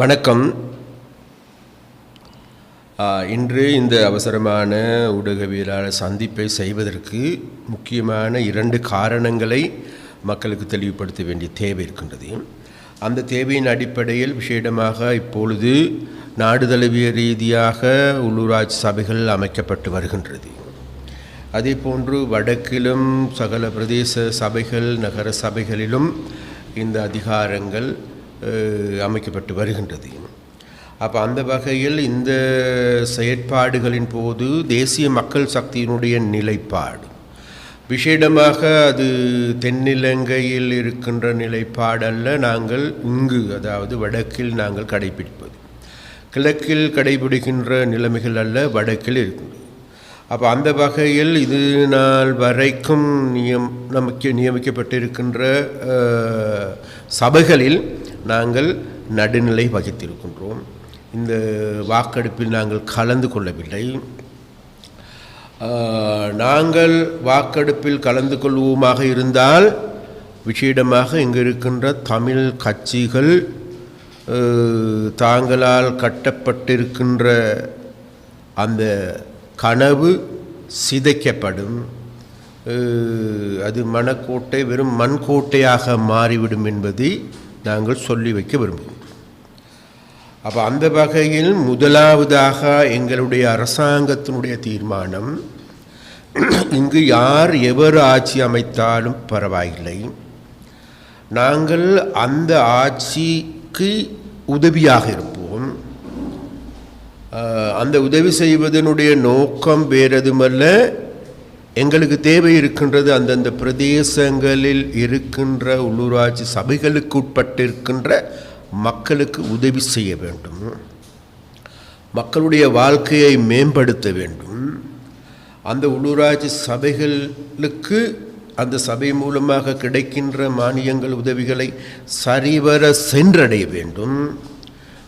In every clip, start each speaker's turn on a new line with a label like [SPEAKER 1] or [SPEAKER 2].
[SPEAKER 1] வணக்கம். இன்று இந்த அவசரமான ஊடகவியலாளர் சந்திப்பை செய்வதற்கு முக்கியமான இரண்டு காரணங்களை மக்களுக்கு தெளிவுபடுத்த வேண்டிய தேவை இருக்கின்றது. அந்த தேவையின் அடிப்படையில் விஷேடமாக இப்பொழுது நாடு தழுவிய ரீதியாக உள்ளூராட்சி சபைகள் அமைக்கப்பட்டு வருகின்றது. அதே போன்று வடக்கிலும் சகல பிரதேச சபைகள் நகர சபைகளிலும் இந்த அதிகாரங்கள் அமைக்கப்பட்டு வருகின்றது. அப்போ அந்த வகையில் இந்த செயற்பாடுகளின் போது தேசிய மக்கள் சக்தியினுடைய நிலைப்பாடு. விஷேடமாக அது தென்னிலங்கையில் இருக்கின்ற நிலைப்பாடல்ல நாங்கள் இங்கு அதாவது வடக்கில் நாங்கள் கடைபிடிப்பது. கிழக்கில் கடைபிடிக்கின்ற நிலைமைகள் அல்ல வடக்கில் இருக்கின்றது. அப்போ அந்த வகையில் இது நாள் வரைக்கும் நியம் நமக்கு நியமிக்கப்பட்டிருக்கின்ற சபைகளில் நாங்கள் நடுநிலை வகித்திருக்கின்றோம். இந்த வாக்கெடுப்பில் நாங்கள் கலந்து கொள்ளவில்லை. நாங்கள் வாக்கெடுப்பில் கலந்து கொள்வோமாக இருந்தால் விசேடமாக இங்கு இருக்கின்ற தமிழ் கட்சிகள் தாங்களால் கட்டப்பட்டிருக்கின்ற அந்த கனவு சிதைக்கப்படும். அது மணக்கோட்டை வெறும் மண்கோட்டையாக மாறிவிடும் என்பதை நாங்கள் சொல்லி வைக்க விரும்புகிறோம். அப்போ அந்த வகையில் முதலாவதாக எங்களுடைய அரசாங்கத்தினுடைய தீர்மானம் இங்கு யார் எவர் ஆட்சி அமைத்தாலும் பரவாயில்லை. நாங்கள் அந்த ஆட்சிக்கு உதவியாக இருப்போம். அந்த உதவி செய்வதனுடைய நோக்கம் வேறெதுமல்ல எங்களுக்கு தேவை இருக்கின்றது அந்தந்த பிரதேசங்களில் இருக்கின்ற உள்ளூராட்சி சபைகளுக்கு உட்பட்டிருக்கின்ற மக்களுக்கு உதவி செய்ய வேண்டும். மக்களுடைய வாழ்க்கையை மேம்படுத்த வேண்டும். அந்த உள்ளூராட்சி சபைகளுக்கு அந்த சபை மூலமாக கிடைக்கின்ற மானியங்கள் உதவிகளை சரிவர சென்றடைய வேண்டும்.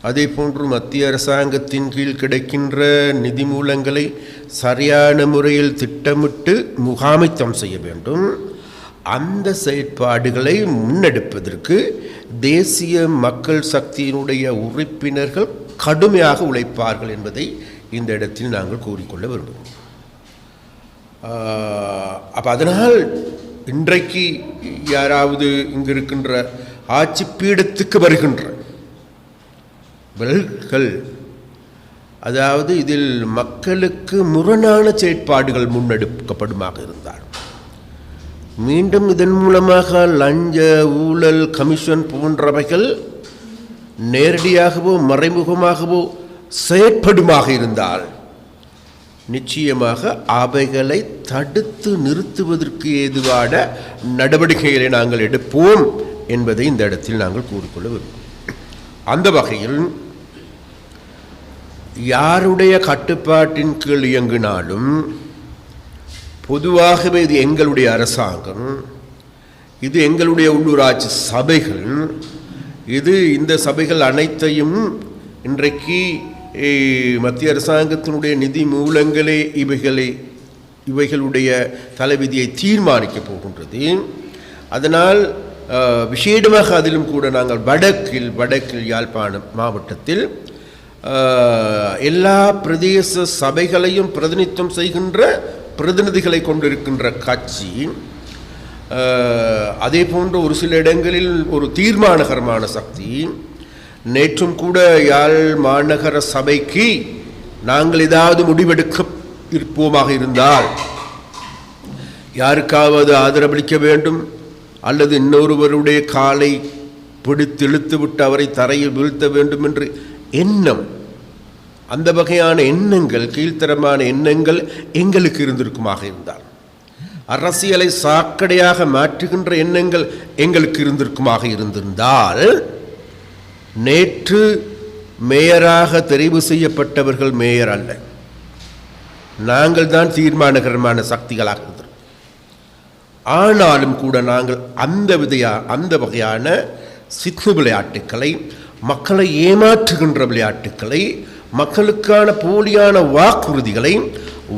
[SPEAKER 1] அதே போன்று மத்திய அரசாங்கத்தின் கீழ் கிடைக்கின்ற நிதி மூலங்களை சரியான முறையில் திட்டமிட்டு முகாமைத்தம் செய்ய வேண்டும். அந்த செயற்பாடுகளை முன்னெடுப்பதற்கு தேசிய மக்கள் சக்தியினுடைய உறுப்பினர்கள் கடுமையாக உழைப்பார்கள் என்பதை இந்த இடத்தில் நாங்கள் கூறிக்கொள்ள விரும்புகிறோம். அப்போ அதனால் இன்றைக்கு யாராவது இங்கு இருக்கின்ற ஆட்சி பீடத்துக்கு வருகின்ற விரல்கள் அதாவது இதில் மக்களுக்கு முரணான செயற்பாடுகள் முன்னெடுக்கப்படுமாக இருந்தால் மீண்டும் இதன் மூலமாக லஞ்ச ஊழல் கமிஷன் போன்றவைகள் நேரடியாகவோ மறைமுகமாகவோ செயற்படுமாக இருந்தால் நிச்சயமாக அவைகளை தடுத்து நிறுத்துவதற்கு ஏதுவான நடவடிக்கைகளை நாங்கள் எடுப்போம் என்பதை இந்த இடத்தில் நாங்கள் கூறிக்கொள்ள விரும்புகிறோம் அந்த வகையில் யாருடைய கட்டுப்பாட்டின் கீழ் இயங்கினாலும் பொதுவாகவே இது எங்களுடைய அரசாங்கம் இது எங்களுடைய உள்ளூராட்சி சபைகள் இது இந்த சபைகள் அனைத்தையும் இன்றைக்கு மத்திய அரசாங்கத்தினுடைய நிதி மூலங்களே இவைகளை இவைகளுடைய தலைவிதியை தீர்மானிக்கப் போகின்றது. அதனால் விஷேடமாக விசேடமாக அதிலும் கூட நாங்கள் வடக்கில் வடக்கில் யாழ்ப்பாணம் மாவட்டத்தில் எல்லா பிரதேச சபைகளையும் பிரதிநிதித்துவம் செய்கின்ற பிரதிநிதிகளை கொண்டிருக்கின்ற கட்சி அதே போன்ற ஒரு சில இடங்களில் ஒரு தீர்மானகரமான சக்தி நேற்றும் கூட யாழ் மாநகர சபைக்கு நாங்கள் ஏதாவது முடிவெடுக்க இருப்போமாக இருந்தால் யாருக்காவது ஆதரவளிக்க வேண்டும் அல்லது இன்னொருவருடைய காலை பிடித்து விட்டு அவரை தரையில் வீழ்த்த வேண்டும் என்று எண்ணம். அந்த வகையான எண்ணங்கள் கீழ்த்தரமான எண்ணங்கள் எங்களுக்கு இருந்திருக்குமாக இருந்தால். அரசியலை சாக்கடையாக மாற்றுகின்ற எண்ணங்கள் எங்களுக்கு இருந்திருக்குமாக இருந்திருந்தால் நேற்று மேயராக தெரிவு செய்யப்பட்டவர்கள் மேயர் அல்ல. நாங்கள் தான் தீர்மானகரமான சக்திகளாக ஆனாலும் கூட நாங்கள் அந்த விதையா அந்த வகையான சித்து விளையாட்டுக்களை மக்களை ஏமாற்றுகின்ற விளையாட்டுக்களை மக்களுக்கான போலியான வாக்குறுதிகளை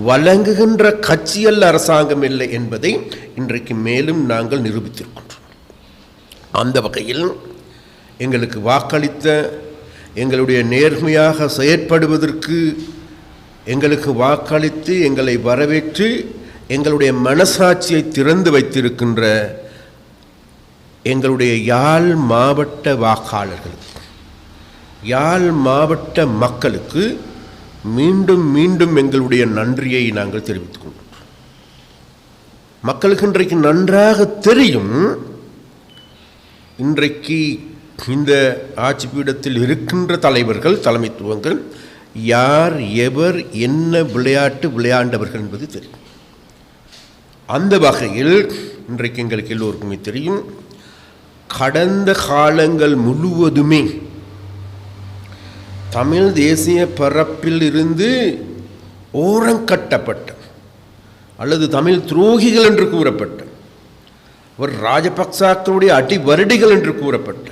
[SPEAKER 1] வழங்குகின்ற கட்சியல்ல அரசாங்கம் இல்லை என்பதை இன்றைக்கு மேலும் நாங்கள் நிரூபித்திருக்கின்றோம். அந்த வகையில் எங்களுக்கு வாக்களித்த எங்களுடைய நேர்மையாக செயற்படுவதற்கு எங்களுக்கு வாக்களித்து எங்களை வரவேற்று எங்களுடைய மனசாட்சியை திறந்து வைத்திருக்கின்ற எங்களுடைய யாழ் மாவட்ட வாக்காளர்களுக்கு யாழ் மாவட்ட மக்களுக்கு மீண்டும் மீண்டும் எங்களுடைய நன்றியை நாங்கள் தெரிவித்துக் கொள்கிறோம் மக்களுக்கு இன்றைக்கு நன்றாக தெரியும் இன்றைக்கு இந்த ஆட்சி பீடத்தில் இருக்கின்ற தலைவர்கள் தலைமைத்துவங்கள் யார் எவர் என்ன விளையாட்டு விளையாண்டவர்கள் என்பது தெரியும். அந்த வகையில் இன்றைக்கு எங்களுக்கு எல்லோருக்குமே தெரியும் கடந்த காலங்கள் முழுவதுமே தமிழ் தேசிய பரப்பில் இருந்து ஓரங்கட்டப்பட்ட அல்லது தமிழ் துரோகிகள் என்று கூறப்பட்ட அவர் ராஜபக்சாக்களுடைய அடிவருடிகள் என்று கூறப்பட்ட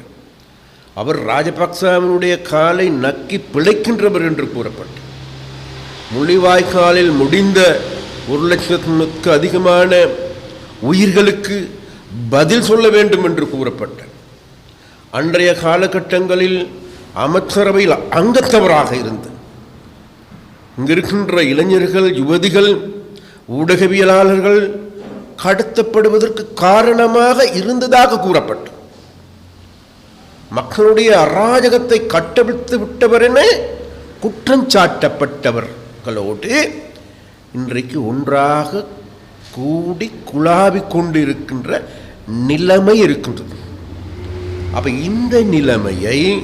[SPEAKER 1] அவர் ராஜபக்சாவினுடைய காலை நக்கி பிழைக்கின்றவர் என்று கூறப்பட்ட முள்ளிவாய்க்காலில் முடிந்த ஒரு லட்சத்துக்கு அதிகமான உயிர்களுக்கு பதில் சொல்ல வேண்டும் என்று கூறப்பட்ட அன்றைய காலகட்டங்களில் அமைச்சரவையில் அங்கத்தவராக இருந்து இங்கிருக்கின்ற இளைஞர்கள் யுவதிகள் ஊடகவியலாளர்கள் கடத்தப்படுவதற்கு காரணமாக இருந்ததாக கூறப்பட்டு மக்களுடைய அராஜகத்தை கட்டவிழ்த்து விட்டவர் என குற்றம் சாட்டப்பட்டவர்களோடு இன்றைக்கு ஒன்றாக கூடி குழாவிக் கொண்டிருக்கின்ற நிலைமை இருக்கின்றது. அப்போ இந்த நிலைமையை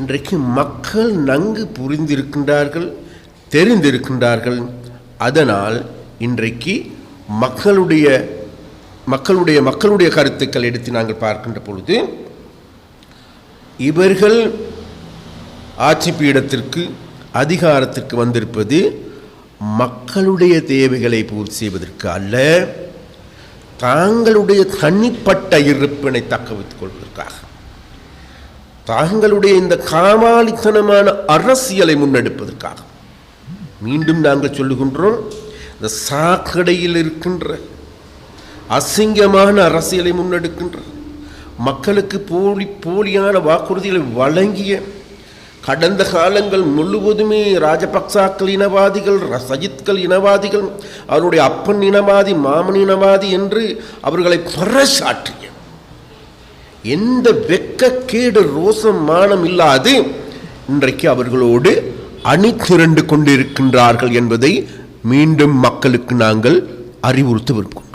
[SPEAKER 1] இன்றைக்கு மக்கள் நன்கு புரிந்திருக்கின்றார்கள் தெரிந்திருக்கின்றார்கள். அதனால் இன்றைக்கு மக்களுடைய மக்களுடைய மக்களுடைய கருத்துக்கள் எடுத்து நாங்கள் பார்க்கின்ற பொழுது இவர்கள் ஆட்சி பீடத்திற்கு அதிகாரத்திற்கு வந்திருப்பது மக்களுடைய தேவைகளை பூர்த்தி செய்வதற்கு அல்ல தாங்களுடைய தனிப்பட்ட இருப்பினை தக்க வைத்துக் கொள்வதற்காக. தாங்களுடைய இந்த காமாளித்தனமான அரசியலை முன்னெடுப்பதற்காக. மீண்டும் நாங்கள் சொல்லுகின்றோம் இந்த சாக்கடையில் இருக்கின்ற அசிங்கமான அரசியலை முன்னெடுக்கின்ற மக்களுக்கு போலி போலியான வாக்குறுதிகளை வழங்கிய கடந்த காலங்கள் முழுவதுமே ராஜபக்சாக்கள் இனவாதிகள் சஜித்கள் இனவாதிகள் அவருடைய அப்பன் இனவாதி மாமன் இனவாதி என்று அவர்களை பறசாற்றிய எந்த வெக்கக்கேடு ரோசம் மானம் இல்லாது இன்றைக்கு அவர்களோடு அணி திரண்டு கொண்டிருக்கின்றார்கள் என்பதை மீண்டும் மக்களுக்கு நாங்கள் அறிவுறுத்த விரும்புகின்றோம்.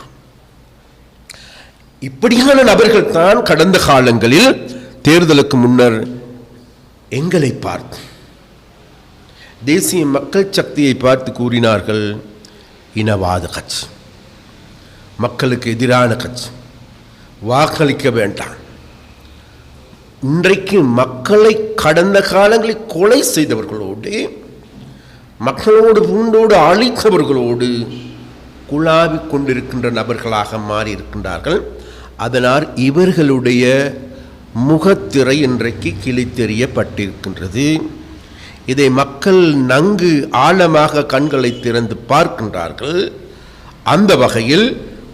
[SPEAKER 1] இப்படியான நபர்கள் தான் கடந்த காலங்களில் தேர்தலுக்கு முன்னர் எங்களை பார்த்து தேசிய மக்கள் சக்தியை பார்த்து கூறினார்கள் இனவாத கட்சி. மக்களுக்கு எதிரான கட்சி. வாக்களிக்க வேண்டாம். இன்றைக்கு மக்களை கடந்த காலங்களில் கொலை செய்தவர்களோடு மக்களோடு பூண்டோடு அழித்தவர்களோடு குழாவிக் கொண்டிருக்கின்ற நபர்களாக மாறி இருக்கின்றார்கள் அதனால் இவர்களுடைய முகத்திரை இன்றைக்கு கிழித்தெறியப்பட்டிருக்கின்றது. இதை மக்கள் நன்கு ஆழமாக கண்களை திறந்து பார்க்கின்றார்கள். அந்த வகையில்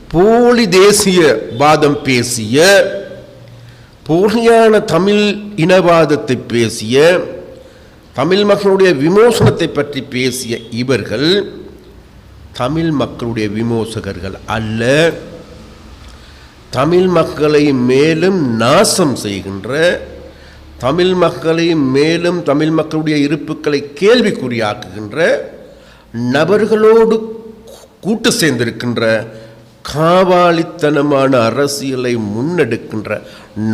[SPEAKER 1] போலி தேசிய வாதம் பேசிய போலியான தமிழ் இனவாதத்தை பேசிய தமிழ் மக்களுடைய விமோசனத்தை பற்றி பேசிய இவர்கள் தமிழ் மக்களுடைய விமோசகர்கள் அல்ல. தமிழ் மக்களை மேலும் நாசம் செய்கின்ற தமிழ் மக்களை மேலும் தமிழ் மக்களுடைய இருப்புக்களை கேள்விக்குறியாக்குகின்ற நபர்களோடு கூட்டு சேர்ந்திருக்கின்ற காவாலித்தனமான அரசியலை முன்னெடுக்கின்ற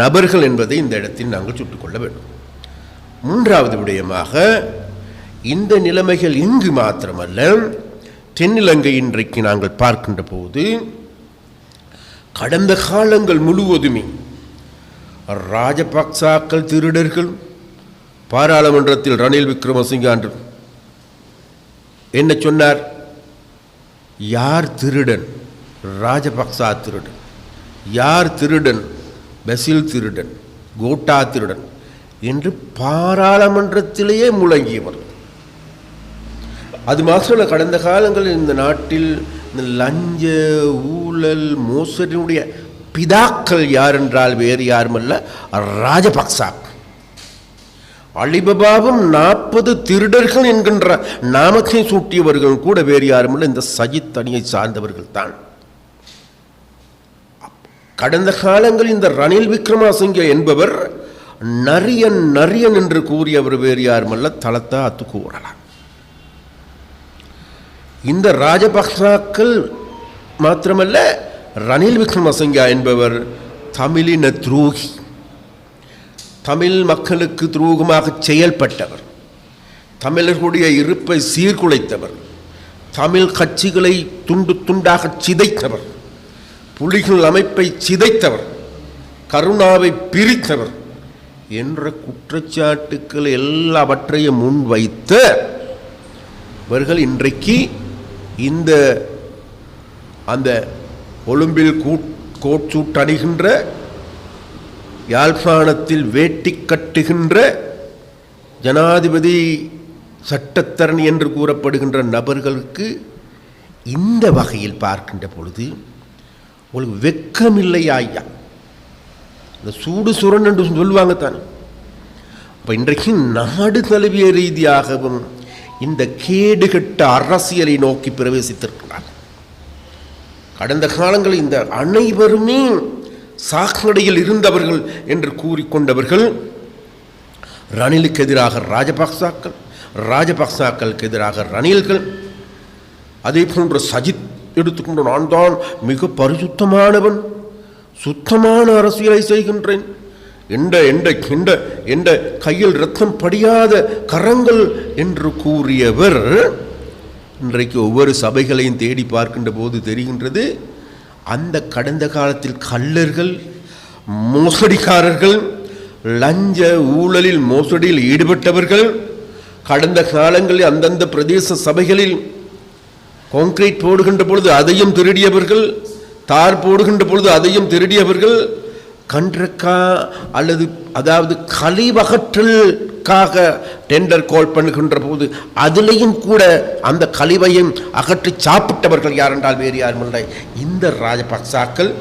[SPEAKER 1] நபர்கள் என்பதை இந்த இடத்தில் நாங்கள் சுட்டுக்கொள்ள வேண்டும். மூன்றாவது விடயமாக இந்த நிலைமைகள் இங்கு மாத்திரமல்ல தென்னிலங்கை இன்றைக்கு நாங்கள் பார்க்கின்ற போது கடந்த காலங்கள் முழுவதுமே ராஜபக்சாக்கள் திருடர்கள் பாராளுமன்றத்தில் ரணில் விக்ரமசிங்க என்ன சொன்னார்? யார் திருடன்? ராஜபக்சா திருடன். யார் திருடன்? பசில் திருடன். கோட்டா திருடன். என்று பாராளுமன்றத்திலேயே முழங்கியவர். அது மாத்திரம் கடந்த காலங்களில் இந்த நாட்டில் இந்த லஞ்ச ஊழல் மோசடியினுடைய பிதாக்கள் யார் என்றால் வேறு யாருமல்ல ராஜபக்சா அலிபபாவும் நாற்பது திருடர்கள் என்கின்ற நாமத்தை சூட்டியவர்கள் கூட வேறு யாருமில்லை. இந்த சஜித் அணியை சார்ந்தவர்கள் தான் கடந்த காலங்களில் இந்த ரணில் விக்ரமாசிங்கே என்பவர் நரியன் நரியன் என்று கூறியவர் வேறு யாருமல்ல. தலத்தா அத்து கூறலாம் இந்த ராஜபக்சாக்கள் மாத்திரமல்ல ரணில் விக்ரமசிங்கா என்பவர் தமிழின துரோகி. தமிழ் மக்களுக்கு துரோகமாக செயல்பட்டவர். தமிழர்களுடைய இருப்பை சீர்குலைத்தவர். தமிழ் கட்சிகளை துண்டு துண்டாக சிதைத்தவர். புலிகள் அமைப்பை சிதைத்தவர். கருணாவை பிரித்தவர். என்ற குற்றச்சாட்டுக்கள் எல்லாவற்றையும் முன்வைத்த இவர்கள் இன்றைக்கு இந்த அந்த ஒலிம்பில் கோட்சூட்டணிகின்ற யாழ்ப்பாணத்தில் வேட்டி கட்டுகின்ற ஜனாதிபதி சட்டத்தரணி என்று கூறப்படுகின்ற நபர்களுக்கு இந்த வகையில் பார்க்கின்ற பொழுது உங்களுக்கு வெக்கமில்லையா ஐயா இந்த சூடு சுரன் என்று சொல்லுவாங்க தானே. அப்போ இன்றைக்கு நாடு தழுவிய ரீதியாகவும் இந்த கேடுகட்ட அரசியலை நோக்கி பிரவேசித்திருக்கிறார். கடந்த காலங்களில் இந்த அனைவருமே சாக்கடையில் இருந்தவர்கள் என்று கூறிக்கொண்டவர்கள் ரணிலுக்கு எதிராக ராஜபக்சாக்கள் ராஜபக்சாக்களுக்கு எதிராக ரணில்கள் அதே போன்று சஜித் எடுத்துக்கொண்டு நான் தான் மிக பரிசுத்தமானவன் சுத்தமான அரசியலை செய்கின்றேன். எந்த எந்த கிண்ட எந்த கையில் ரத்தம் படியாத கரங்கள் என்று கூறியவர் இன்றைக்கு ஒவ்வொரு சபைகளையும் தேடி பார்க்கின்ற போது தெரிகின்றது அந்த கடந்த காலத்தில் கள்ளர்கள் மோசடிக்காரர்கள் லஞ்ச ஊழலில் மோசடியில் ஈடுபட்டவர்கள் கடந்த காலங்களில் அந்தந்த பிரதேச சபைகளில் கான்கிரீட் போடுகின்ற பொழுது அதையும் திருடியவர்கள் தார் போடுகின்ற பொழுது அதையும் திருடியவர்கள் கன்றக்கா அல்லது அதாவது கழிவகற்றலுக்காக டெண்டர் கால் பண்ணுகின்ற போது அதிலையும் கூட அந்த கழிவையும் அகற்றி சாப்பிட்டவர்கள் யார் என்றால் வேறு யாரும் இல்லை. இந்த ராஜபக்சாக்கள்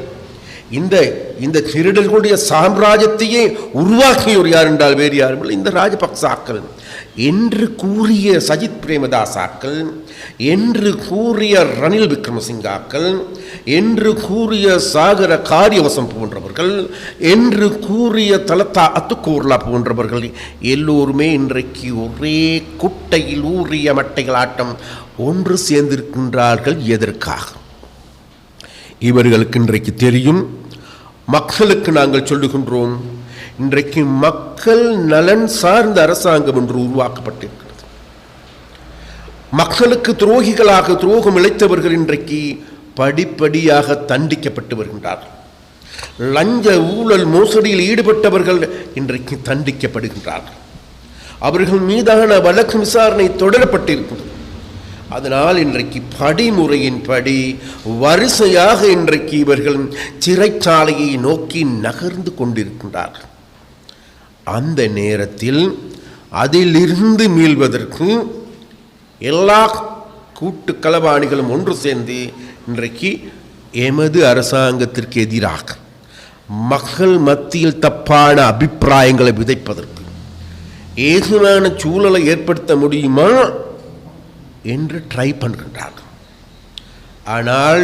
[SPEAKER 1] இந்த இந்த திருடர்களுடைய சாம்ராஜ்யத்தையே உருவாக்கியோர் யார் என்றால் வேறு யாரும் இல்லை. இந்த ராஜபக்சாக்கள். என்று கூறிய சஜித் பிரேமதாசாக்கள் என்று கூறிய ரணில் விக்ரமசிங்காக்கள் என்று கூறிய சாகர காரியவசம் போன்றவர்கள் என்று கூறிய தலத்தா அத்துக்கூர்லா போன்றவர்கள் எல்லோருமே இன்றைக்கு ஒரே குட்டையில் ஊறிய மட்டைகளாட்டம் ஒன்று சேர்ந்திருக்கின்றார்கள் எதற்காக? இவர்களுக்கு இன்றைக்கு தெரியும் மக்களுக்கு நாங்கள் சொல்லுகின்றோம் இன்றைக்கு மக்கள் நலன் சார்ந்த அரசாங்கம் என்று உருவாக்கப்பட்டிருக்கிறது. மக்களுக்கு துரோகிகளாக துரோகம் இழைத்தவர்கள் இன்றைக்கு படிப்படியாக தண்டிக்கப்பட்டு வருகின்றார்கள். லஞ்ச ஊழல் மோசடியில் ஈடுபட்டவர்கள் இன்றைக்கு தண்டிக்கப்படுகின்றார்கள். அவர்கள் மீதான வழக்கு விசாரணை தொடரப்பட்டிருக்கிறது. அதனால் இன்றைக்கு படிமுறையின்படி வரிசையாக இன்றைக்கு இவர்கள் சிறைச்சாலையை நோக்கி நகர்ந்து கொண்டிருக்கின்றார்கள். அந்த நேரத்தில் அதிலிருந்து மீள்வதற்கு எல்லா கூட்டு களவாணிகளும் ஒன்று சேர்ந்து இன்றைக்கு எமது அரசாங்கத்திற்கு எதிராக மக்கள் மத்தியில் தப்பான அபிப்பிராயங்களை விதைப்பதற்கு ஏசுவான சூழலை ஏற்படுத்த முடியுமா என்று ட்ரை பண்ணுகின்றார்கள். ஆனால்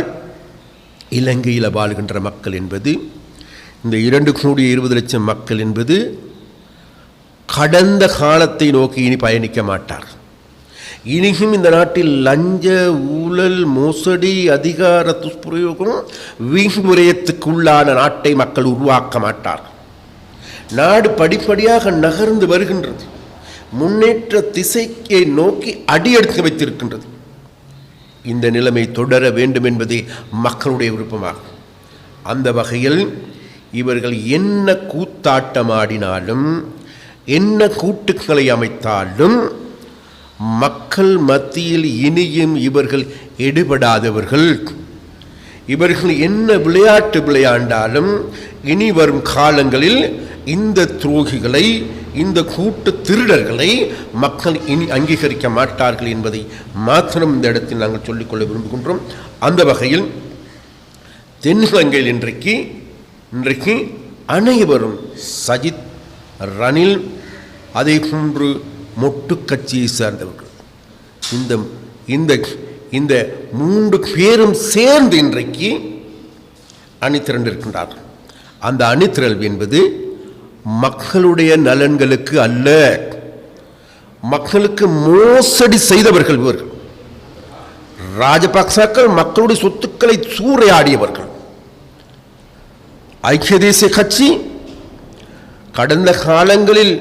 [SPEAKER 1] இலங்கையில் வாழ்கின்ற மக்கள் என்பது இந்த இரண்டு கோடி இருபது லட்சம் மக்கள் என்பது கடந்த காலத்தை நோக்கி இனி பயணிக்க மாட்டார். இனியும் இந்த நாட்டில் லஞ்ச ஊழல் மோசடி அதிகார துஷ்பிரயோகம் வீண்முறையத்துக்குள்ளான நாட்டை மக்கள் உருவாக்க மாட்டார். நாடு படிப்படியாக நகர்ந்து வருகின்றது. முன்னேற்ற திசைக்கை நோக்கி அடியெடுத்து வைத்திருக்கின்றது. இந்த நிலைமை தொடர வேண்டும் என்பதே மக்களுடைய விருப்பமாகும். அந்த வகையில் இவர்கள் என்ன கூத்தாட்டமாடினாலும் என்ன கூட்டுக்களை அமைத்தாலும் மக்கள் மத்தியில் இனியும் இவர்கள் எடுபடாதவர்கள். இவர்கள் என்ன விளையாட்டு விளையாண்டாலும் இனி வரும் காலங்களில் இந்த துரோகிகளை இந்த கூட்டு திருடர்களை மக்கள் இனி அங்கீகரிக்க மாட்டார்கள் என்பதை மாத்திரம் இந்த இடத்தில் நாங்கள் சொல்லிக்கொள்ள விரும்புகின்றோம். அந்த வகையில் தென்னிலங்கையில் இன்றைக்கு இன்றைக்கு அனைவரும் சஜித் ரணில் அதே போன்று மொட்டு கட்சியை சார்ந்தவர்கள். இந்த இந்த இந்த மூன்று பேரும் சேர்ந்து இன்றைக்கு அணிதிரண்டிருக்கின்றார்கள் அந்த அணிதிரள் என்பது மக்களுடைய நலன்களுக்கு அல்ல. மக்களுக்கு மோசடி செய்தவர்கள் இவர்கள். ராஜபக்சாக்கள் மக்களுடைய சொத்துக்களை சூறையாடியவர்கள். ஐக்கிய தேசிய கட்சி கடந்த காலங்களில்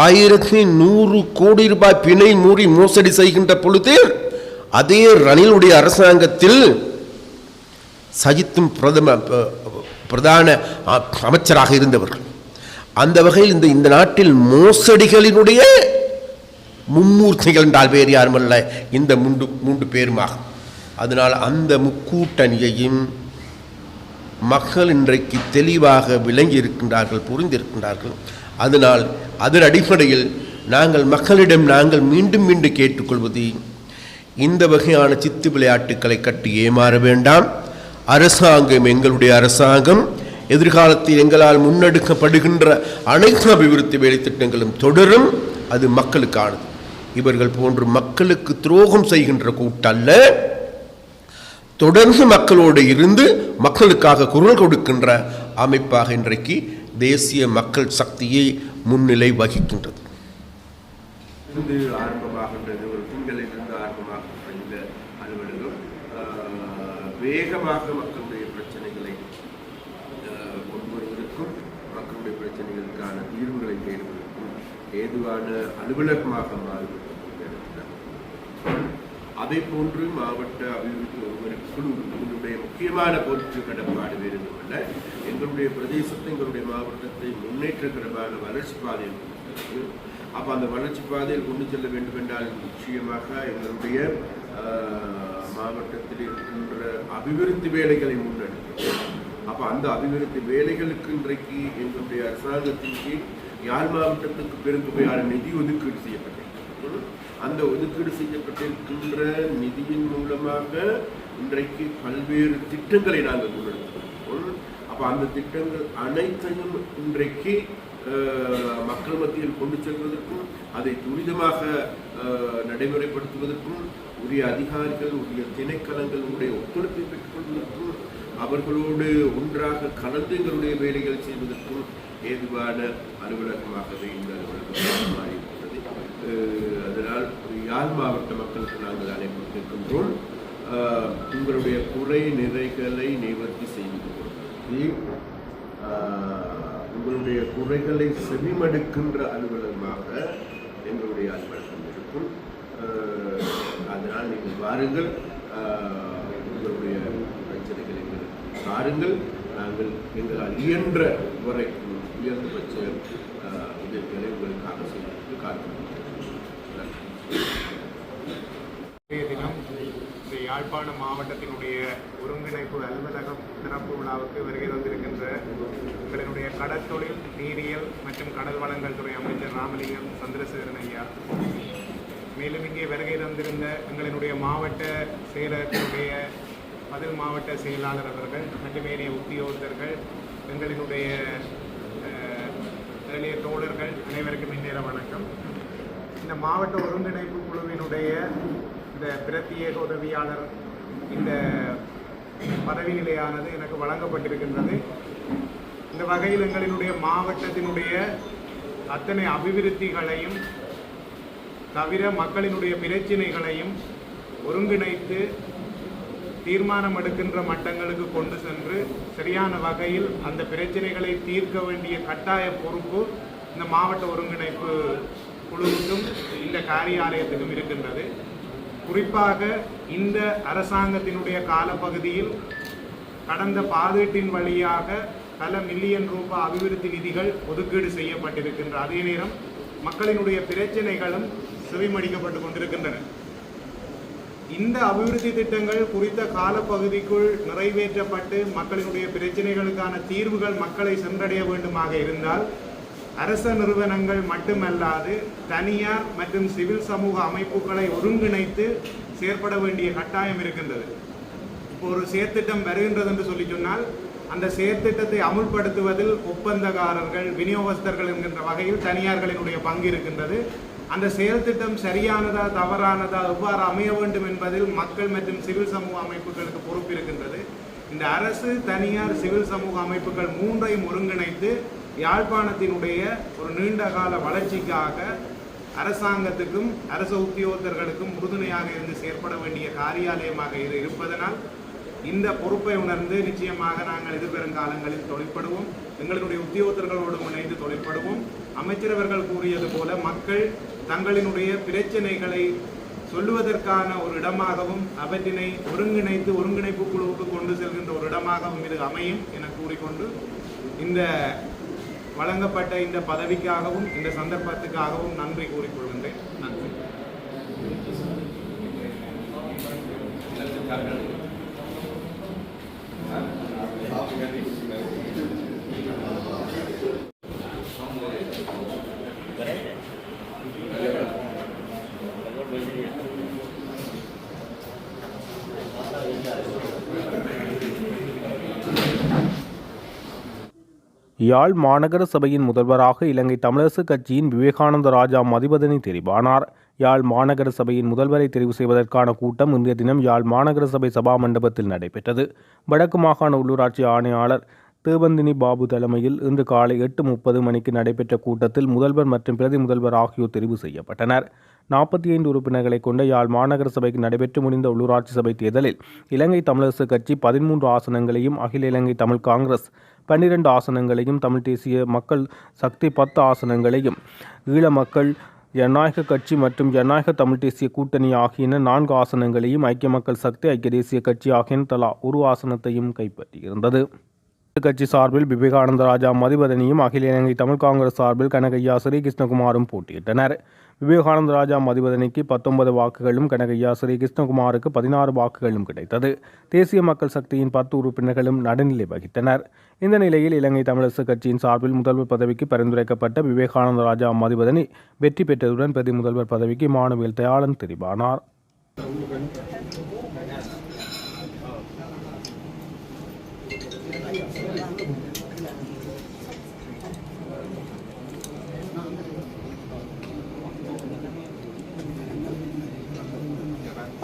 [SPEAKER 1] ஆயிரத்தி நூறு கோடி ரூபாய் பிணை மூடி மோசடி செய்கின்ற பொழுது அதே ரணிலுடைய அரசாங்கத்தில் சஜித்தும் பிரதம பிரதான அமைச்சராக இருந்தவர்கள். அந்த வகையில் இந்த இந்த நாட்டில் மோசடிகளினுடைய மும்மூர்த்திகள் என்றால் வேறு யாருமல்ல இந்த மூன்று மூன்று பேருமாகும் அதனால் அந்த முக்கூட்டணியையும் மக்கள் இன்றைக்கு தெளிவாக விளங்கி இருக்கின்றார்கள் புரிந்திருக்கின்றார்கள். அதனால் அதன் அடிப்படையில் நாங்கள் மக்களிடம் நாங்கள் மீண்டும் மீண்டும் கேட்டுக்கொள்வது இந்த வகையான சித்து விளையாட்டுக்களை கட்டி ஏமாற வேண்டாம். அரசாங்கம் எங்களுடைய அரசாங்கம் எதிர்காலத்தில் எங்களால் முன்னெடுக்கப்படுகின்ற அனைத்து அபிவிருத்தி வேலைத்திட்டங்களும் தொடரும் அது மக்களுக்கானது. இவர்கள் போன்று மக்களுக்கு துரோகம் செய்கின்ற கூட்டல்ல. தொடர்ந்து மக்களோடு இருந்து மக்களுக்காக குரல் கொடுக்கின்ற அமைப்பாக இன்றைக்கு தேசிய மக்கள் சக்தியை முன்னிலை வகிக்கின்றது.
[SPEAKER 2] ஒரு அலுவலகம். ஆஹ், வேகமாக மக்களுடைய பிரச்சனைகளை கொண்டுவருவதற்கும் கொண்டு மக்களுடைய பிரச்சனைகளுக்கான தீர்வுகளை தேடுவதற்கும் ஏதுவான அலுவலகமாக மாறுவதற்கும் அதை போன்று மாவட்ட அபிவிருத்தி ஒருவரு குழு எங்களுடைய முக்கியமான பொறுப்பு கடப்பாடு வேறு எதுவுமல்ல எங்களுடைய பிரதேசத்தை எங்களுடைய மாவட்டத்தை முன்னேற்றகரமான வளர்ச்சி பாதையில் அப்போ அந்த வளர்ச்சி பாதையில் கொண்டு செல்ல வேண்டும் என்றால் நிச்சயமாக எங்களுடைய ஆஹ், மாவட்டத்தில் இருக்கின்ற அபிவிருத்தி வேலைகளை முன்னெடுக்கும் அப்போ அந்த அபிவிருத்தி வேலைகளுக்கு இன்றைக்கு எங்களுடைய அரசாங்கத்தின் கீழ் யாழ் மாவட்டத்துக்கு பெருந்தொகையான நிதி ஒதுக்கீடு செய்யப்பட்டிருக்கிறது? அந்த ஒதுக்கீடு செய்யப்பட்டிருக்கின்ற நிதியின் மூலமாக இன்றைக்கு பல்வேறு திட்டங்களை நாங்கள் முன்னெடுக்கிறோம் அப்போ அந்த திட்டங்கள் அனைத்தையும் இன்றைக்கு மக்கள் மத்தியில் கொண்டு செல்வதற்கும் அதை துரிதமாக நடைமுறைப்படுத்துவதற்கும் உரிய அதிகாரிகள் உரிய திணைக்களங்களுடைய ஒத்துழைப்பை பெற்றுக்கொள்வதற்கும் அவர்களோடு ஒன்றாக கலந்து எங்களுடைய வேலைகள் செய்வதற்கும் ஏதுவான அலுவலகமாகவே இந்த அலுவலகம் மாறி அதனால் யாழ் மாவட்ட மக்களுக்கு நாங்கள் அழைப்பிருக்கின்றோம் அஹ், உங்களுடைய குறை நிறைகளை நிவர்த்தி செய்து உங்களுடைய குறைகளை செவிமடுக்கின்ற அலுவலகமாக எங்களுடைய அலுவலகம் இருக்கும். அதனால் நீங்கள் வாருங்கள். உங்களுடைய பிரச்சனைகளை எங்களுக்கு பாருங்கள். நாங்கள் எங்களால் இயன்ற வரைக்கும் உயர்ந்தபட்ச உதவிகளை உங்களுக்காக செய்வதற்கு காத்திருக்கிறோம்
[SPEAKER 3] தினம் இந்த யாழ்ப்பாண மாவட்டத்தினுடைய ஒருங்கிணைப்பு அலுவலகம் திறப்பு விழாவுக்கு வருகை தந்திருக்கின்ற எங்களினுடைய கடற்தொழில் நீரியல் மற்றும் கடல் வளங்கள் துறை அமைச்சர் ராமலிங்கம் சந்திரசேகரன் ஐயா. மேலும் இங்கே வருகை தந்திருந்த எங்களினுடைய மாவட்ட செயலகத்தினுடைய பதில் மாவட்ட செயலாளர் அவர்கள் மற்றும் உத்தியோகத்தர்கள் எங்களினுடைய அஹ், தோழர்கள் அனைவருக்கும் இந்நேர வணக்கம். இந்த மாவட்ட ஒருங்கிணைப்பு குழுவினுடைய இந்த பிரத்யேக உதவியாளர் இந்த பதவி நிலையானது எனக்கு வழங்கப்பட்டிருக்கின்றது. இந்த வகையில் எங்களினுடைய மாவட்டத்தினுடைய அத்தனை அபிவிருத்திகளையும் தவிர மக்களினுடைய பிரச்சினைகளையும் ஒருங்கிணைத்து தீர்மானம் எடுக்கின்ற மட்டங்களுக்கு கொண்டு சென்று சரியான வகையில் அந்த பிரச்சனைகளை தீர்க்க வேண்டிய கட்டாய பொறுப்பு இந்த மாவட்ட ஒருங்கிணைப்பு குழுவுக்கும் இந்த காரியாலயத்துக்கும் இருக்கின்றது. குறிப்பாக இந்த அரசாங்கத்தினுடைய காலப்பகுதியில் கடந்த பாதீட்டின் வழியாக பல மில்லியன் ரூபாய் அபிவிருத்தி நிதிகள் ஒதுக்கீடு செய்யப்பட்டிருக்கின்ற அதே நேரம் மக்களினுடைய பிரச்சனைகளும் செவிமடிக்கப்பட்டு கொண்டிருக்கின்றன. இந்த அபிவிருத்தி திட்டங்கள் குறித்த காலப்பகுதிக்குள் நிறைவேற்றப்பட்டு மக்களினுடைய பிரச்சனைகளுக்கான தீர்வுகள் மக்களை சென்றடைய வேண்டுமாக இருந்தால் அரச நிறுவனங்கள் மட்டுமல்லாது தனியார் மற்றும் சிவில் சமூக அமைப்புகளை ஒருங்கிணைத்து செயற்பட வேண்டிய கட்டாயம் இருக்கின்றது. இப்போ ஒரு செயற்திட்டம் வருகின்றது என்று சொல்லி சொன்னால் அந்த செயற்திட்டத்தை அமுல்படுத்துவதில் ஒப்பந்தக்காரர்கள் விநியோகஸ்தர்கள் என்கின்ற வகையில் தனியார்களினுடைய பங்கு இருக்கின்றது. அந்த செயல்திட்டம் சரியானதா தவறானதா எவ்வாறு அமைய வேண்டும் என்பதில் மக்கள் மற்றும் சிவில் சமூக அமைப்புகளுக்கு பொறுப்பு இருக்கின்றது. இந்த அரசு தனியார் சிவில் சமூக அமைப்புகள் மூன்றையும் ஒருங்கிணைத்து யாழ்ப்பாணத்தினுடைய ஒரு நீண்ட கால வளர்ச்சிக்காக அரசாங்கத்துக்கும் அரச உத்தியோகத்தர்களுக்கும் உறுதுணையாக இருந்து செயற்பட வேண்டிய காரியாலயமாக இது இருப்பதனால் இந்த பொறுப்பை உணர்ந்து நிச்சயமாக நாங்கள் எதிர்பெருங்காலங்களில் தொழிற்படுவோம். எங்களுடைய உத்தியோகத்தர்களோடு இணைந்து தொழிற்படுவோம். அமைச்சரவர்கள் கூறியது போல மக்கள் தங்களினுடைய பிரச்சனைகளை சொல்லுவதற்கான ஒரு இடமாகவும் அவற்றினை ஒருங்கிணைத்து ஒருங்கிணைப்பு குழுவுக்கு கொண்டு செல்கின்ற ஒரு இடமாகவும் இது அமையும் என கூறிக்கொண்டு இந்த வழங்கப்பட்ட இந்த பதவிக்காகவும் இந்த சந்தர்ப்பத்துக்காகவும் நன்றி கூறிக்கொள்கின்றேன். நன்றி.
[SPEAKER 4] யாழ் மாநகர சபையின் முதல்வராக இலங்கை தமிழரசு கட்சியின் விவேகானந்த ராஜா மதிபதனை தெரிவானார். யாழ் மாநகர சபையின் முதல்வரை தெரிவு செய்வதற்கான கூட்டம் இன்றைய தினம் யாழ் மாநகர சபை சபா மண்டபத்தில் நடைபெற்றது. வடக்கு மாகாண உள்ளூராட்சி ஆணையாளர் தேவந்தினி பாபு தலைமையில் இன்று காலை எட்டு முப்பது மணிக்கு நடைபெற்ற கூட்டத்தில் முதல்வர் மற்றும் பிரதி முதல்வர் ஆகியோர் தெரிவு செய்யப்பட்டனர். நாற்பத்தி ஐந்து உறுப்பினர்களை கொண்ட யாழ் மாநகர சபைக்கு நடைபெற்று முடிந்த உள்ளூராட்சி சபை தேர்தலில் இலங்கை தமிழரசு கட்சி பதிமூன்று ஆசனங்களையும் அகில இலங்கை தமிழ் காங்கிரஸ் பன்னிரண்டு ஆசனங்களையும் தமிழ் தேசிய மக்கள் சக்தி பத்து ஆசனங்களையும் ஈழ மக்கள் ஜனநாயக கட்சி மற்றும் ஜனநாயக தமிழ் தேசிய கூட்டணி ஆகியன நான்கு ஆசனங்களையும் ஐக்கிய மக்கள் சக்தி ஐக்கிய தேசிய கட்சி ஆகியன தலா ஒரு ஆசனத்தையும் கைப்பற்றியிருந்தது. கட்சி சார்பில் விவேகானந்த ராஜா மதிபதனியும் அகில இலங்கை தமிழ் காங்கிரஸ் சார்பில் கனகையா ஸ்ரீகிருஷ்ணகுமாரும் போட்டியிட்டனர். விவேகானந்த ராஜா மதிவதனிக்கு பத்தொன்பது வாக்குகளும் கனகையா ஸ்ரீ கிருஷ்ணகுமாருக்கு பதினாறு வாக்குகளும் கிடைத்தது. தேசிய மக்கள் சக்தியின் பத்து உறுப்பினர்களும் நடுநிலை வகித்தனர். இந்த நிலையில் இலங்கை தமிழரசு கட்சியின் சார்பில் முதல்வர் பதவிக்கு பரிந்துரைக்கப்பட்ட விவேகானந்த ராஜா மதிவதனி வெற்றி பெற்றதுடன் பிரதி முதல்வர் பதவிக்கு மாணவியல் தயாளன் தெரிவானார்
[SPEAKER 5] யாழ் மாநகர சபை
[SPEAKER 6] மெம்பர் விட்டு நாங்கள் வெளியில் விடுவோம்
[SPEAKER 5] மேயர் மேயர்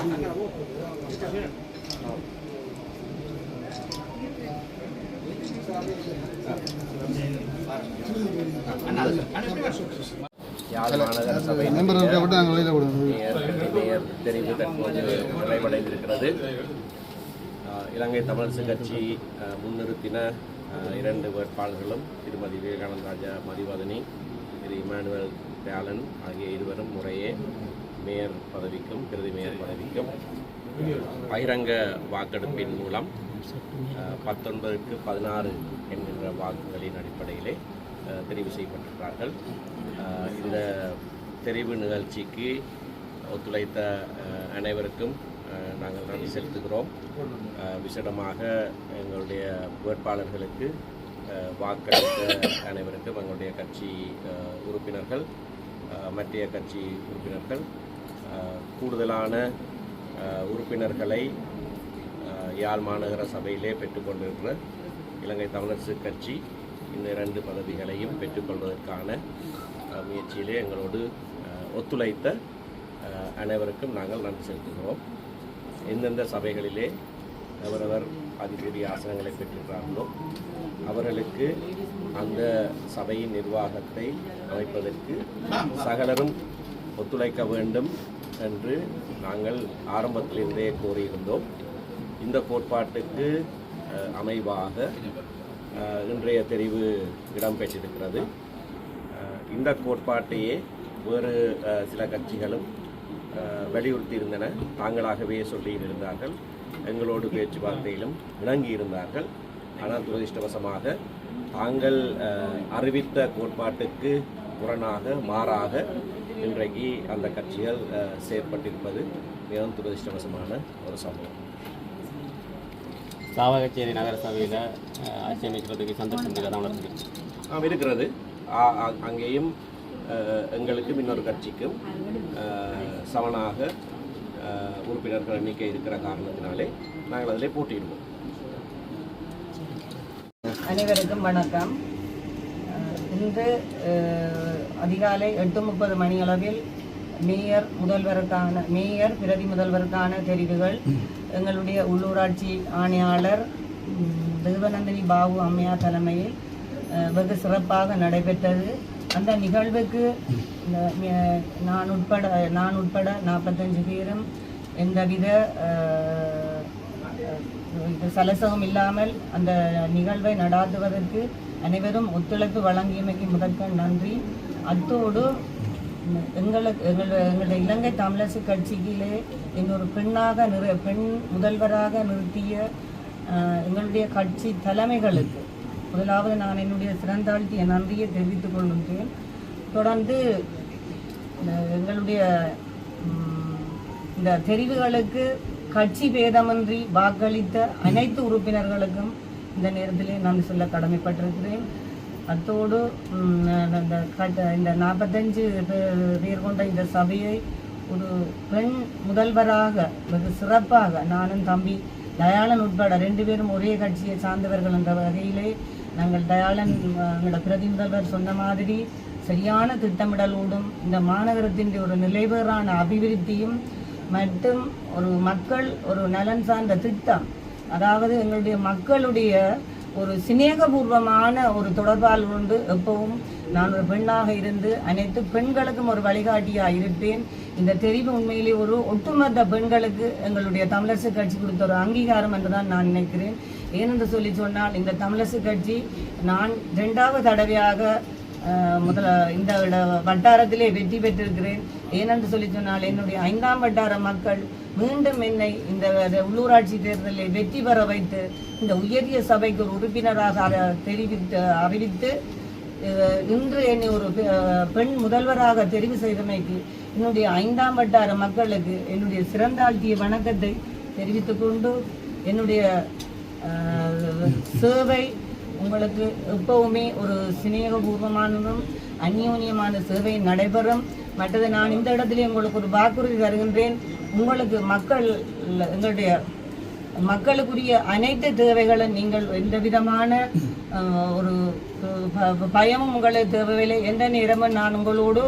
[SPEAKER 5] தெரிவு தற்போது நிறைவடைந்திருக்கிறது இலங்கை தமிழரசு கட்சி முன்னிறுத்தின இரண்டு வேட்பாளர்களும் திருமதி விவேகானந்த ராஜா மதிவதனி திரு இமானுவல் பேலன் ஆகிய இருவரும் முறையே மேயர் பதவிக்கும் பிரதி மேயர் பதவிக்கும் பகிரங்க வாக்கெடுப்பின் மூலம் பத்தொன்பதுக்கு பதினாறு என்கின்ற வாக்குகளின் அடிப்படையிலே தெரிவு செய்யப்பட்டிருக்கிறார்கள். இந்த தெரிவு நிகழ்ச்சிக்கு ஒத்துழைத்த அனைவருக்கும் நாங்கள் நன்றி செலுத்துகிறோம். விசேடமாக எங்களுடைய வேட்பாளர்களுக்கு வாக்களித்த அனைவருக்கும் எங்களுடைய கட்சி உறுப்பினர்கள் ஆஹ் மற்றைய கட்சி உறுப்பினர்கள் கூடுதலான உறுப்பினர்களை யாழ் மாநகர சபையிலே பெற்றுக்கொண்டிருக்கிற இலங்கை தமிழரசு கட்சி இந்த இரண்டு பதவிகளையும் பெற்றுக்கொள்வதற்கான முயற்சியிலே எங்களோடு ஒத்துழைத்த அனைவருக்கும் நாங்கள் நன்றி செலுத்துகிறோம். எந்தெந்த சபைகளிலே அவரவர் அதிபதி ஆசனங்களை பெற்றிருக்கிறார்களோ அவர்களுக்கு அந்த சபையின் நிர்வாகத்தை அமைப்பதற்கு சகலரும் ஒத்துழைக்க வேண்டும். என்று நாங்கள் ஆரம்பத்திலிருந்தே கோரியிருந்தோம் இந்த கோட்பாட்டுக்கு அமைவாக இன்றைய தெரிவு இடம்பெற்றிருக்கிறது. இந்த கோட்பாட்டையே வேறு சில கட்சிகளும் வலியுறுத்தியிருந்தன. தாங்களாகவே சொல்லியிருந்தார்கள் எங்களோடு பேச்சுவார்த்தையிலும் இணங்கியிருந்தார்கள். ஆனால் துரதிருஷ்டவசமாக தாங்கள் அறிவித்த கோட்பாட்டுக்கு புறனாக மாறாக இன்றைக்கு அந்த கட்சிகள் செயற்பட்டிருப்பது மிகவும் துரதிர்ஷ்டவசமான ஒரு சம்பவம்.
[SPEAKER 7] சாவகச்சேரி நகர சபையில் ஆட்சி அமைக்கிறதுக்கு சந்தர்ப்பம்
[SPEAKER 5] இருக்கிறது. அங்கேயும் எங்களுக்கும் இன்னொரு கட்சிக்கும் சமனாக அஹ், உறுப்பினர்கள் எண்ணிக்கை இருக்கிற காரணத்தினாலே நாங்கள் அதிலே போட்டியிடுவோம்.
[SPEAKER 6] அனைவருக்கும் வணக்கம். இன்று அதிகாலை எட்டு முப்பது மணியளவில் மேயர் முதல்வருக்கான மேயர் பிரதி முதல்வருக்கான தெரிவுகள். எங்களுடைய உள்ளூராட்சி ஆணையாளர் தேவநந்தினி பாபு அம்மையா தலைமையில் வெகு சிறப்பாக நடைபெற்றது. அந்த நிகழ்வுக்கு நான் உட்பட நான் உட்பட நாற்பத்தஞ்சு பேரும் எந்தவித சலசகம் இல்லாமல் அந்த நிகழ்வை நடாத்துவதற்கு அனைவரும் ஒத்துழைப்பு வழங்கியமைக்கு முதற்கண் நன்றி. அத்தோடு எங்களுக்கு எங்கள் எங்களுடைய இலங்கை தமிழரசு கட்சியிலே இன்னொரு பெண்ணாக நிறு பெண் முதல்வராக நிறுத்திய எங்களுடைய கட்சி தலைமைகளுக்கு முதலாவது நான் என்னுடைய சிறந்தாழ்த்திய நன்றியை தெரிவித்துக் கொள்கின்றேன். தொடர்ந்து இந்த எங்களுடைய இந்த தெரிவுகளுக்கு கட்சி பேதமின்றி வாக்களித்த அனைத்து உறுப்பினர்களுக்கும் இந்த நேரத்திலே நான் சொல்ல கடமைப்பட்டிருக்கிறேன். அத்தோடு இந்த இந்த நாற்பத்தஞ்சு பேர் கொண்ட இந்த சபையை ஒரு பெண் முதல்வராக வெகு சிறப்பாக நானும் தம்பி தயாளன் உட்பட ரெண்டு பேரும் ஒரே கட்சியை சார்ந்தவர்கள் என்ற வகையிலே நாங்கள் தயாளன் எங்களோட பிரதி முதல்வர் சொன்ன மாதிரி சரியான திட்டமிடலோடும் இந்த மாநகரத்தின் ஒரு நிலைபெறான அபிவிருத்தியும் மற்றும் ஒரு மக்கள் ஒரு நலன் சார்ந்த திட்டம். அதாவது எங்களுடைய மக்களுடைய ஒரு சிநேகபூர்வமான ஒரு தொடர்பால் உண்டு. எப்பவும் நான் ஒரு பெண்ணாக இருந்து அனைத்து பெண்களுக்கும் ஒரு வழிகாட்டியாக இருப்பேன். இந்த தெரிவு உண்மையிலே ஒரு ஒட்டுமொத்த பெண்களுக்கு எங்களுடைய தமிழரசு கட்சி கொடுத்த ஒரு அங்கீகாரம் என்றுதான் நான் நினைக்கிறேன். ஏனென்று சொல்லி சொன்னால் இந்த தமிழரசு கட்சி நான் ரெண்டாவது தடவையாக முதல இந்த வட்டாரத்திலே வெற்றி பெற்றிருக்கிறேன். ஏனென்று சொல்லி சொன்னால் என்னுடைய ஐந்தாம் வட்டார மக்கள் மீண்டும் என்னை இந்த உள்ளூராட்சி தேர்தலில் வெற்றி பெற வைத்து இந்த உயரிய சபைக்கு ஒரு உறுப்பினராக தெரிவித்து அறிவித்து இன்று என்னை ஒரு பெ- பெண் முதல்வராக தெரிவு செய்தமைக்கு என்னுடைய ஐந்தாம் வட்டார மக்களுக்கு என்னுடைய சிறந்தாழ்த்திய வணக்கத்தை தெரிவித்துக் கொண்டு என்னுடைய சேவை உங்களுக்கு எப்பவுமே ஒரு சிநேகபூர்வமானதும் அந்யோன்யமான சேவை நடைபெறும். மற்றது நான் இந்த இடத்துல உங்களுக்கு ஒரு வாக்குறுதி தருகின்றேன். உங்களுக்கு மக்கள் எங்களுடைய மக்களுக்குரிய அனைத்து தேவைகளும் நீங்கள் எந்த விதமான ஒரு ப- பயமும் உங்களுக்கு தேவையில்லை. எந்த நேரமும் நான் உங்களோடு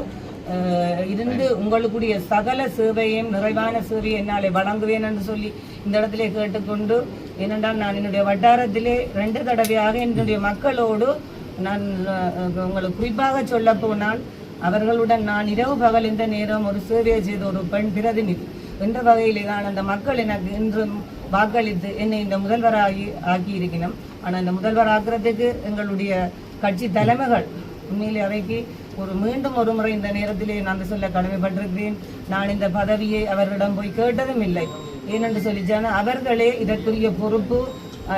[SPEAKER 6] இருந்து உங்களுக்குரிய சகல சேவையும் நிறைவான சேவையை என்னாலே வழங்குவேன் என்று சொல்லி இந்த இடத்திலே கேட்டுக்கொண்டு ஏனென்றால் நான் என்னுடைய வட்டாரத்திலே ரெண்டு தடவையாக என்னுடைய மக்களோடு நான் உங்களுக்கு குறிப்பாக சொல்ல போனால் அவர்களுடன் நான் இரவு பகல் இந்த நேரம் ஒரு சேவையை செய்த ஒரு பெண் பிரதிநிதி. என்ற வகையிலே நான் அந்த மக்கள் எனக்கு இன்றும் வாக்களித்து என்னை இந்த முதல்வராகி ஆக்கி ஆனால் இந்த முதல்வர் ஆக்குறதுக்கு எங்களுடைய கட்சி தலைமைகள் உண்மையிலே அவைக்கு ஒரு மீண்டும் ஒரு முறை இந்த நேரத்திலே நான் சொல்ல கடமைப்பட்டிருக்கிறேன். நான் இந்த பதவியை அவர்களிடம் போய் கேட்டதும் இல்லை. ஏனென்று சொல்லிச்சான அவர்களே இதற்குரிய பொறுப்பு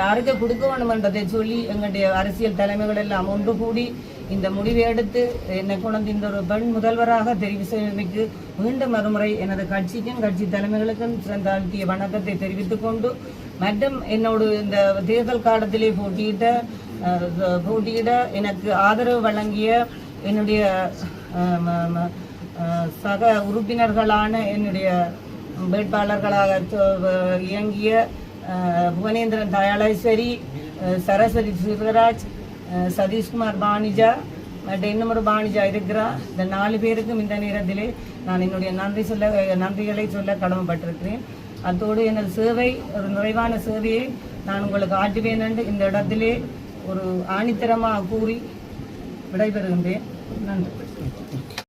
[SPEAKER 6] அருகே கொடுக்க வேண்டும் என்றதை சொல்லி எங்களுடைய அரசியல் தலைமைகள் எல்லாம் ஒன்று கூடி இந்த முடிவை எடுத்து என்னை கொண்டு இந்த ஒரு பெண் முதல்வராக தெரிவு செய்வதற்கு மீண்டும் மறுமுறை எனது கட்சிக்கும் கட்சி தலைமைகளுக்கும் சிறந்தாழ்த்திய வணக்கத்தை தெரிவித்துக் கொண்டு மற்றும் என்னோடு இந்த தேர்தல் காலத்திலே போட்டியிட்ட போட்டியிட எனக்கு ஆதரவு வழங்கிய என்னுடைய சக உறுப்பினர்களான என்னுடைய வேட்பாளர்களாக இயங்கிய புவனேந்திரன் தயாளேஸ்வரி சரஸ்வதி சிவராஜ் சதீஷ்குமார் பாணிஜா மற்றும் இன்னும் ஒரு பாணிஜா இருக்கிறா. இந்த நாலு பேருக்கும் இந்த நேரத்திலே நான் என்னுடைய நன்றி சொல்ல நன்றிகளை சொல்ல கடமைப்பட்டிருக்கிறேன். அத்தோடு எனது சேவை ஒரு நிறைவான சேவையை நான் உங்களுக்கு ஆற்றுவேன் என்று இந்த இடத்திலே ஒரு ஆணித்தரமாக கூறி விடைபெறுகின்றேன். நன்றி.